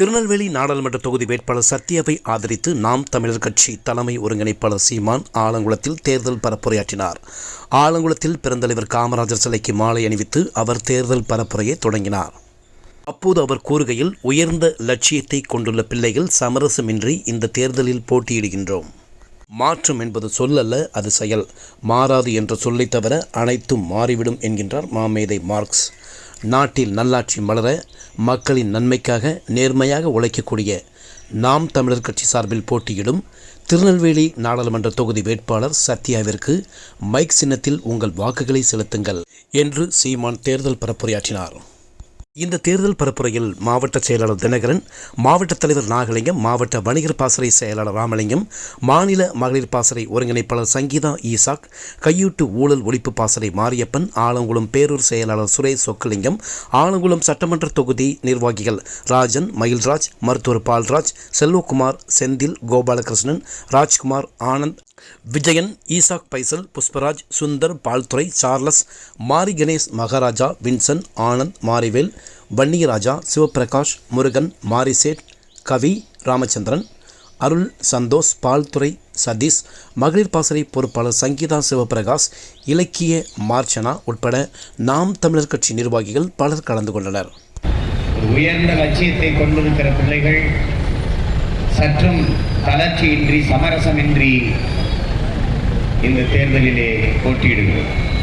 திருநெல்வேலி நாடாளுமன்ற தொகுதி வேட்பாளர் சத்யாவை ஆதரித்து நாம் தமிழர் கட்சி தலைமை ஒருங்கிணைப்பாளர் சீமான் ஆலங்குளத்தில் தேர்தல் பரப்புரையாற்றினார். ஆலங்குளத்தில் பெருந்தலைவர் காமராஜர் சிலைக்கு மாலை அணிவித்து அவர் தேர்தல் பரப்புரையை தொடங்கினார். அப்போது அவர் கூறுகையில் உயர்ந்த லட்சியத்தை கொண்டுள்ள பிள்ளைகள் சமரசமின்றி இந்த தேர்தலில் போட்டியிடுகின்றோம். மாற்றம் என்பது சொல்லல்ல அது செயல். மாறாது என்ற சொல்லை தவிர அனைத்தும் மாறிவிடும் என்கின்றார் மாமேதை மார்க்ஸ். நாட்டில் நல்லாட்சி மலர மக்களின் நன்மைக்காக நேர்மையாக உழைக்கக்கூடிய நாம் தமிழர் கட்சி சார்பில் போட்டியிடும் திருநெல்வேலி நாடாளுமன்ற தொகுதி வேட்பாளர் சத்யாவிற்கு மைக் சின்னத்தில் உங்கள் வாக்குகளை செலுத்துங்கள் என்று சீமான் தேர்தல் பரப்புரையாற்றினார். இந்த தேர்தல் பரப்புரையில் மாவட்ட செயலாளர் தினகரன் மாவட்ட தலைவர் நாகலிங்கம் மாவட்ட வணிகர் பாசறை செயலாளர் ராமலிங்கம் மாநில மகளிர் பாசறை ஒருங்கிணைப்பாளர் சங்கீதா ஈசாக் கையூட்டு ஊழல் ஒழிப்பு பாசறை மாரியப்பன் ஆலங்குளம் பேரூர் செயலாளர் சுரேஷ் சொக்கலிங்கம் ஆலங்குளம் சட்டமன்ற தொகுதி நிர்வாகிகள் ராஜன் மயில்ராஜ் மருத்துவர் பால்ராஜ் செல்வகுமார் செந்தில் கோபாலகிருஷ்ணன் ராஜ்குமார் ஆனந்த் விஜயன் ஈசாக் பைசல் புஷ்பராஜ் சுந்தர் பால்துரை சார்லஸ் மாரி கணேஷ் மகாராஜா வின்சன் ஆனந்த் மாரிவேல் வன்னியராஜா சிவபிரகாஷ் முருகன் மாரிசேட் கவி ராமச்சந்திரன் அருள் சந்தோஷ் பால்துறை சதீஷ் மகளிர் பாசறை பொறுப்பாளர் சங்கீதா சிவபிரகாஷ் இலக்கிய மார்ச்சனா உட்பட நாம் தமிழர் கட்சி நிர்வாகிகள் பலர் கலந்து கொண்டனர். உயர்ந்த லட்சியத்தை கொண்டிருக்கிற பிள்ளைகள் சற்றும் தளர்ச்சியின்றி சமரசமின்றி இந்த தேர்தலிலே போட்டியிடுகிறது